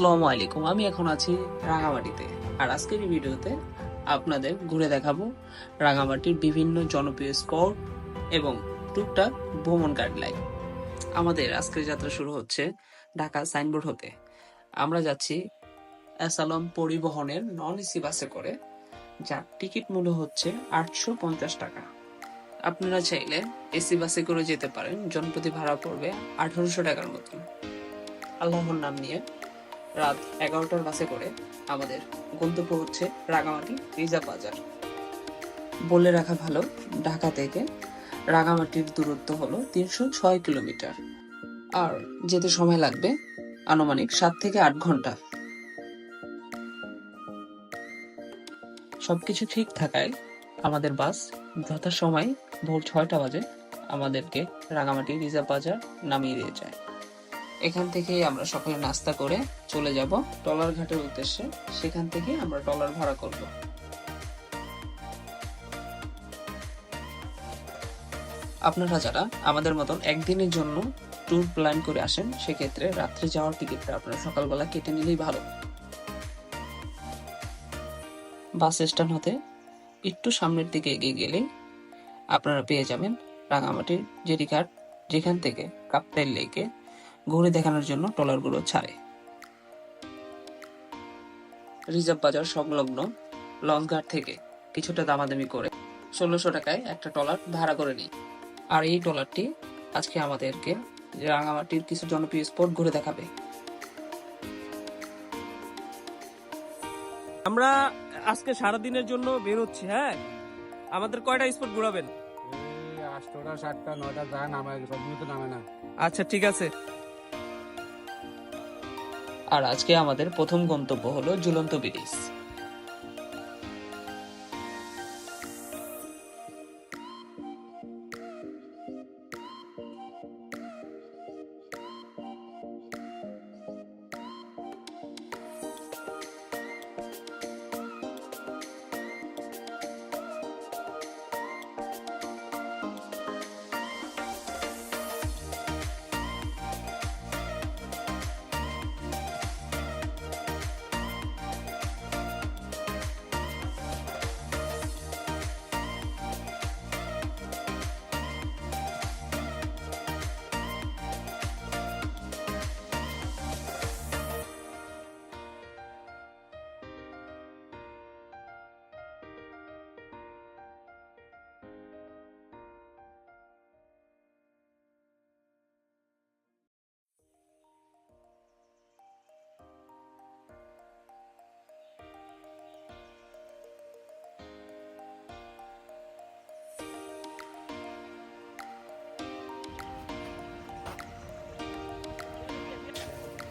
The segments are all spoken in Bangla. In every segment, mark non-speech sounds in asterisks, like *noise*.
আসসালামু আলাইকুম। আমি এখন আছি রাঙামাটিতে। আর আজকের এই ভিডিওতে আপনাদের ঘুরে দেখাবো রাঙামাটির বিভিন্ন জনপ্রিয় স্পট এবং টুকটাক ভ্রমণ গাইডলাইন আমাদের আজকের যাত্রা শুরু হচ্ছে ঢাকা সাইনবোর্ড হতে। আমরা যাচ্ছি অ্যাসালম পরিবহনের নন এসি বাসে করে, যার টিকিট মূল্য হচ্ছে আটশো পঞ্চাশ টাকা। আপনারা চাইলে এসি বাসে করে যেতে পারেন। জনপ্রতি ভাড়া পড়বে আঠারোশো টাকার মতন। আল্লাহর নাম নিয়ে রাত এগারোটার বাসে করে আমাদের গন্তব্য হচ্ছে রাঙামাটি রিজার্ভ বাজার। বলে রাখা ভালো, ঢাকা থেকে রাঙামাটির দূরত্ব হলো তিনশো ছয় কিলোমিটার। আর যেতে সময় লাগবে আনুমানিক সাত থেকে আট ঘণ্টা। সবকিছু ঠিক থাকায় আমাদের বাস যথাসময় ভোর ছয়টা বাজে আমাদেরকে রাঙামাটি রিজার্ভ বাজার নামিয়ে দিয়ে যায়। এখান থেকে আমরা সকালে নাস্তা করে চলে যাব টলার ঘাটের উদ্দেশ্যে। সেখান থেকে আমরা টলার ভাড়া করব। আপনারা যারা আমাদের মতন একদিনের জন্য ট্যুর প্ল্যান করে আসেন, সেক্ষেত্রে রাত্রে যাওয়ার টিকিটটা আপনারা সকালবেলা কেটে নিলেই ভালো। বাস স্ট্যান্ড হতে একটু সামনের দিকে এগিয়ে গেলেই আপনারা পেয়ে যাবেন রাঙামাটির জেরিঘাট যেখান থেকে কাপ্তাই লেকে ঘুরে দেখানোর জন্য ট্রলারগুলো ছাড়ে। রিজার্ভ বাজার সংলগ্ন লঞ্চঘাট থেকে কিছুটা দামাদামি করে ষোলোশো টাকায় একটা ট্রলার ভাড়া করে নিই। আর এই ট্রলারটি আজকে আমাদেরকে রাঙামাটির কিছু জনপ্রিয় স্পট ঘুরে দেখাবে। আমরা আজকে সারাদিনের জন্য বের হচ্ছি হ্যাঁ? আমাদের কয়টা স্পট ঘুরাবেন? এই আটটা সাতটা নয়টা যা নামে সব তো নামে না। আচ্ছা ঠিক আছে। আর আজকে আমাদের প্রথম গন্তব্য হলো ঝুলন্ত ব্রিজ।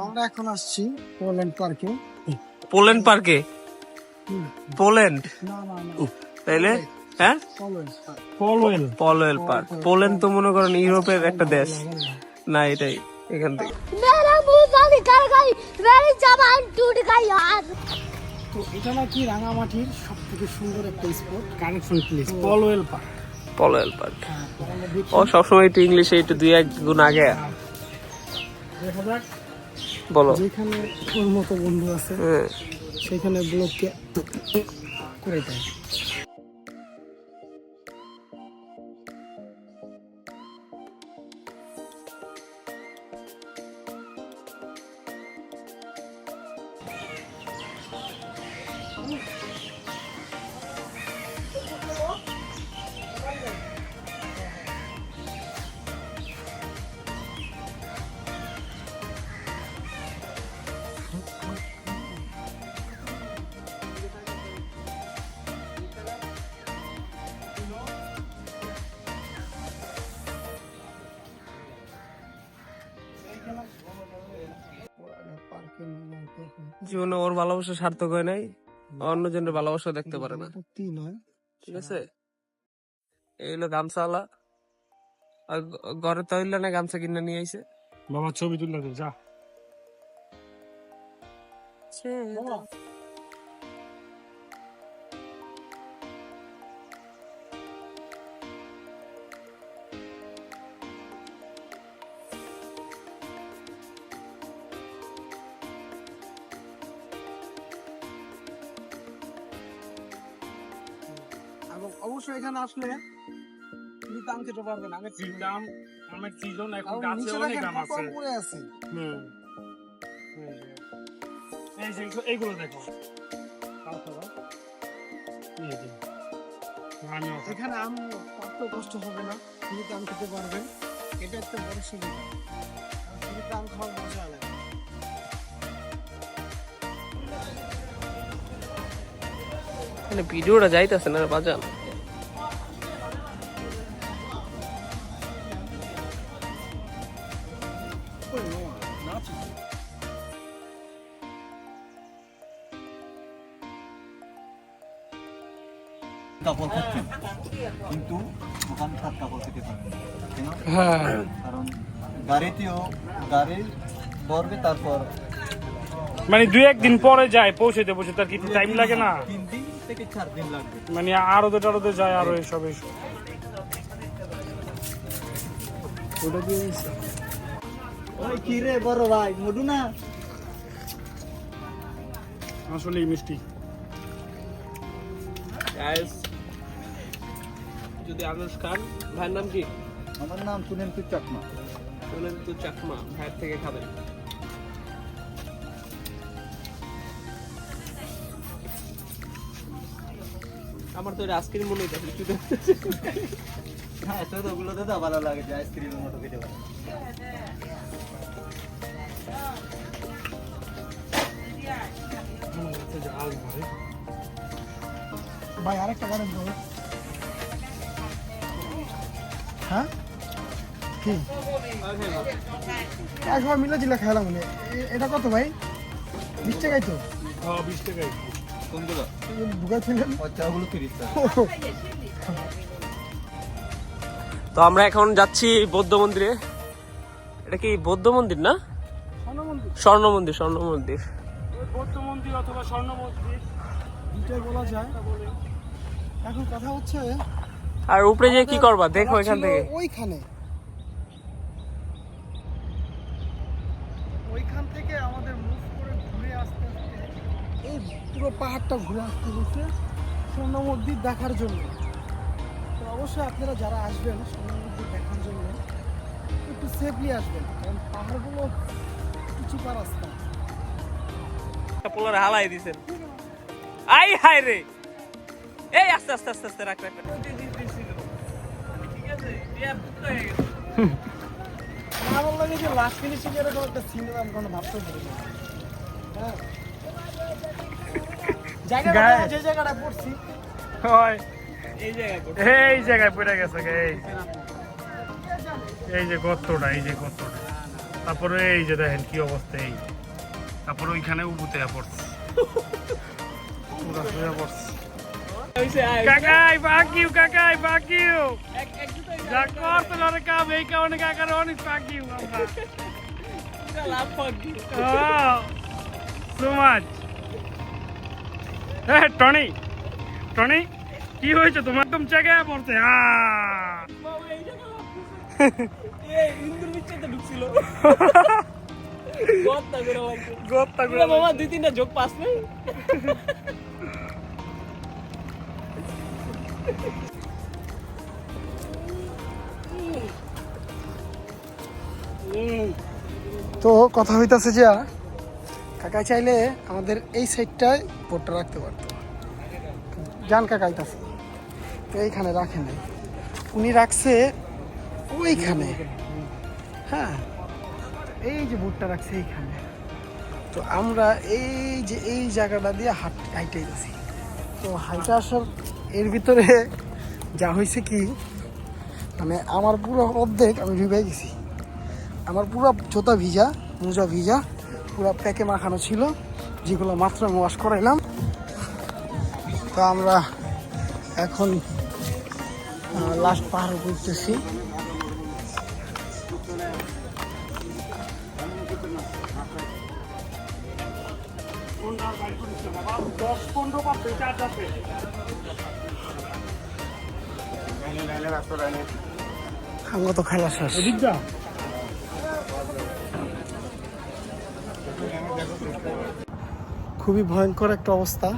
আমরা এখন আসছি পোল্যান্ড পার্কে পোল্যান্ড পার্কে পোল্যান্ড তাইলে? হ্যাঁ? পলওয়েল পলওয়েল পার্ক পোল্যান্ড তো মনে করেন আচ্ছা, ইউরোপের একটা দেশ। না এটাই এখান থেকে। মেরা মেরি টুট আর তো এটা নাকি রাঙামাটির সবথেকে সুন্দর একটা spot connection place Polwel park Polwel park ও সবসময় একটু ইংলিশে একটু দুই এক গুণ আগে। হ্যাঁ। দেখা যাক। বলো যেখানে ওর মতো বন্ধু আছে হ্যাঁ। সেখানে ব্লককে করে দেয় Ooh. জীবনে ওর ভালোবাসা সার্থক হয় নাই অন্য জনের ভালোবাসা দেখতে পারে না। ঠিক আছে? এই হলো গামছাওয়ালা। ঘরে তৈল না গামছা কিনে নিয়ে আইছে? বাবা ছবি তুললে যা। অবশ্যই এখানে আসলে কিন্তু দাম খেতে পারবেন আগে দাম অনেক সিজন এখন গাছে অনেক দাম আছে। উপরে আছে। হুম। এই যে এইগুলো- দেখো। এখানে আম কত কষ্ট হবে না কিন্তু আম খেতে পারবেন এটা একটা বড় সুবিধা। কিন্তু আম খাওয়ার মজা আলাদা। মানে ভিডিওটা যাইতেছে না বাজান? কাপড় খুঁজছেন? কিন্তু খাট কাপড় খেতে পারবেন না। কেন? হ্যাঁ। কারণ গাড়িতেও গাড়ি তারপর মানে দুই একদিন পরে যায় পৌঁছাতে পৌঁছে তার কিছু টাইম লাগে না? তিন দিন থেকে চার দিন লাগবে। মানে আরও টারোতে যায় আরও এসব এসব। ওটা দিয়ে ওই কি রে বড় ভাই মধু না? আসলে মিষ্টি। গাইস যদি আনুষ খান ভাইয়ের নাম কি? আমার নাম সুনেন তুই চাকমা। বলেন তো চাকমা ভাইয়ের থেকে খাবেন। আমার তো আজকের মনে হইতাছে কি হ্যাঁ তো ওগুলো দাদা ভালো লাগে যে আইসক্রিমের মতো খেতে পারে। ভাই। আরেকটা করেন হ্যাঁ? কি? একবার মিলে জিলা খেলাম মনে এ- এটা কত ভাই? বিশ টাকাই তো? হ্যাঁ বিশ টাকাই। তো আমরা এখন যাচ্ছি বৌদ্ধ মন্দিরে। এটা কি বৌদ্ধ মন্দির না? স্বর্ণ মন্দির। স্বর্ণ মন্দির বৌদ্ধ মন্দির অথবা স্বর্ণ মন্দির। বলা যায়। এখন কথা হচ্ছে আর উপরে যে কি করবা? দেখো এখান থেকে। ওইখানে। ওইখান থেকে আমাদের মুভ করে ঘুরে আসতে আসতে এই পুরো পাহাড়টা ঘুরে আসতে হচ্ছে স্বর্ণ মন্দির দেখার জন্য। তো অবশ্যই আপনারা যারা আসবেন স্বর্ণ মন্দির দেখার জন্য একটু সেফলি আসবেন কারণ পাহাড়গুলো কিছু পার রাস্তা। পোলার হালাই দিছেন। আই হাই রে! এই আস্তে আস্তে আস্তে আস্তে রাখ রাখ। আমার লাগে যে লাস্ট ফিনিশিং এরকম একটা সিন আমি কোনো ভাবতে পারি না হ্যাঁ জায়গাটা যে জায়গাটা পড়ছি হয় এই জায়গায় পড়ে গেছে এই এই যে গর্তটা এই যে গর্তটা তারপরে এই যে দেখেন কি অবস্থা এই তারপরে ওইখানে উবুতে পড়ছে। কাকাই you কাকাই fuck এক দুটো এই যা করতে লড়ে কাম এই কারণে কাকার অনেক fuck you। Oh, so much. Eh, Tony Tony কি হয়েছে? তোমার একদম জায়গায় পড়ছে। *laughs* বাবা দুই তিনটা যোগ পাস নেই? *laughs* তো কথা হইতাছে যে কাকা চাইলে আমাদের এই সাইডটায় বোটটা রাখতে পারতো। যান কাকা আইতাছে তো এইখানে রাখে নাই। উনি রাখছে ওইখানে। হ্যাঁ এই যে বোটটা রাখছে এইখানে। তো আমরা এই যে এই জায়গাটা দিয়ে হাট হাইটে গেছি তো হাইটে আসার এর ভিতরে যা হয়েছে কি মানে আমার পুরো অর্ধেক আমি ডুবে গেছি। আমার পুরো জোতা ভিজা, মোজা ভিজা, পুরো প্যাকে মাখানো ছিল, যেগুলো মাত্র আমি ওয়াশ করাইলাম। তো আমরা এখন লাস্ট পাহাড় আমরা তো খেলা শেষ। খুবই ভয়ঙ্কর একটা অবস্থা।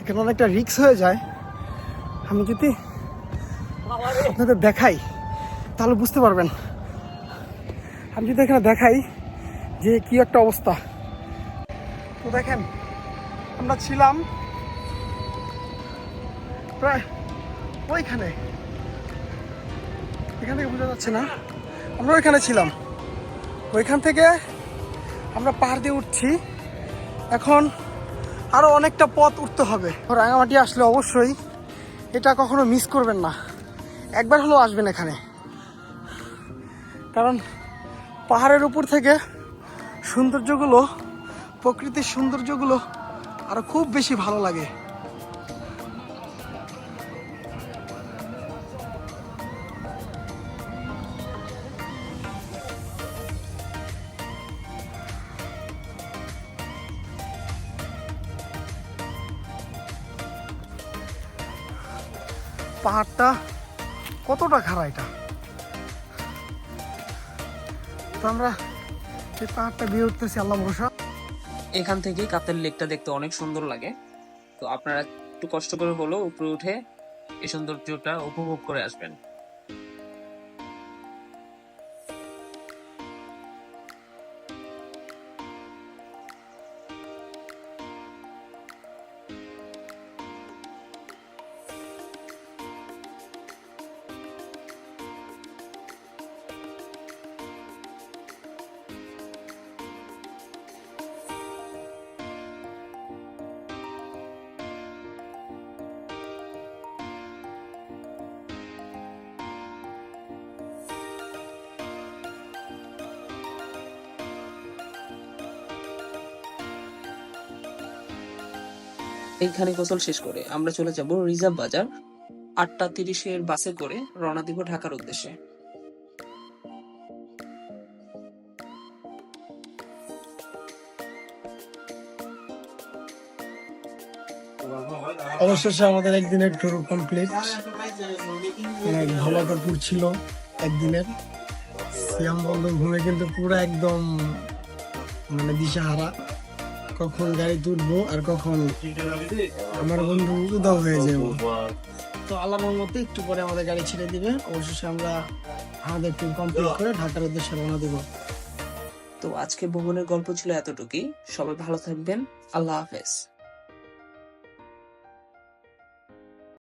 এখানে অনেকটা রিক্স হয়ে যায়। আমি যদি আপনাদের দেখাই, তাহলে বুঝতে পারবেন। আমি যদি এখানে দেখাই যে কি একটা অবস্থা। তো দেখেন, আমরা ছিলাম প্রায় ওইখানে। এখান থেকে বোঝা যাচ্ছে না, আমরা ওইখানে ছিলাম। ওইখান থেকে আমরা পাহাড় দিয়ে উঠছি। এখন আরও অনেকটা পথ উঠতে হবে। রাঙামাটি আসলে অবশ্যই এটা কখনো মিস করবেন না। একবার হলেও আসবেন এখানে। কারণ পাহাড়ের উপর থেকে সৌন্দর্যগুলো, প্রকৃতির সৌন্দর্যগুলো আরও খুব বেশি ভালো লাগে। পাহাড়টা কতটা খাড়া এটা? তো আমরা এই পাহাড়টা বিয়ে উঠতেছি, আল্লাহ ভরসা। এখান থেকে কাতের লেকটা দেখতে অনেক সুন্দর লাগে। তো আপনারা একটু কষ্ট করে হলেও উপরে উঠে এই সৌন্দর্যটা উপভোগ করে আসবেন। এইখানে গোসল শেষ করে আমরা চলে যাব রিজার্ভ বাজার, আটটা তিরিশের বাসে করে রওনা দিব ঢাকার উদ্দেশ্যে। অবশেষে আমাদের একদিনের ট্যুর কমপ্লিট অনেক ধমাকাপুর ছিল একদিনের। শ্যাম বন্ধু ঘুমে কিন্তু পুরো একদম মানে দিশাহারা। কখন গাড়ি তুলবো আর কখন আমার বন্ধু উদাও হয়ে যাব। তো আল্লাহ মতো একটু পরে আমাদের গাড়ি ছেড়ে দিবে। অবশেষে আমরা আমাদের ট্রিপ কমপ্লিট করে ঢাকার উদ্দেশ্যে রওনা দেবো। তো আজকে ভ্রমণের গল্প ছিল এতটুকুই। সবাই ভালো থাকবেন। আল্লাহ হাফেজ।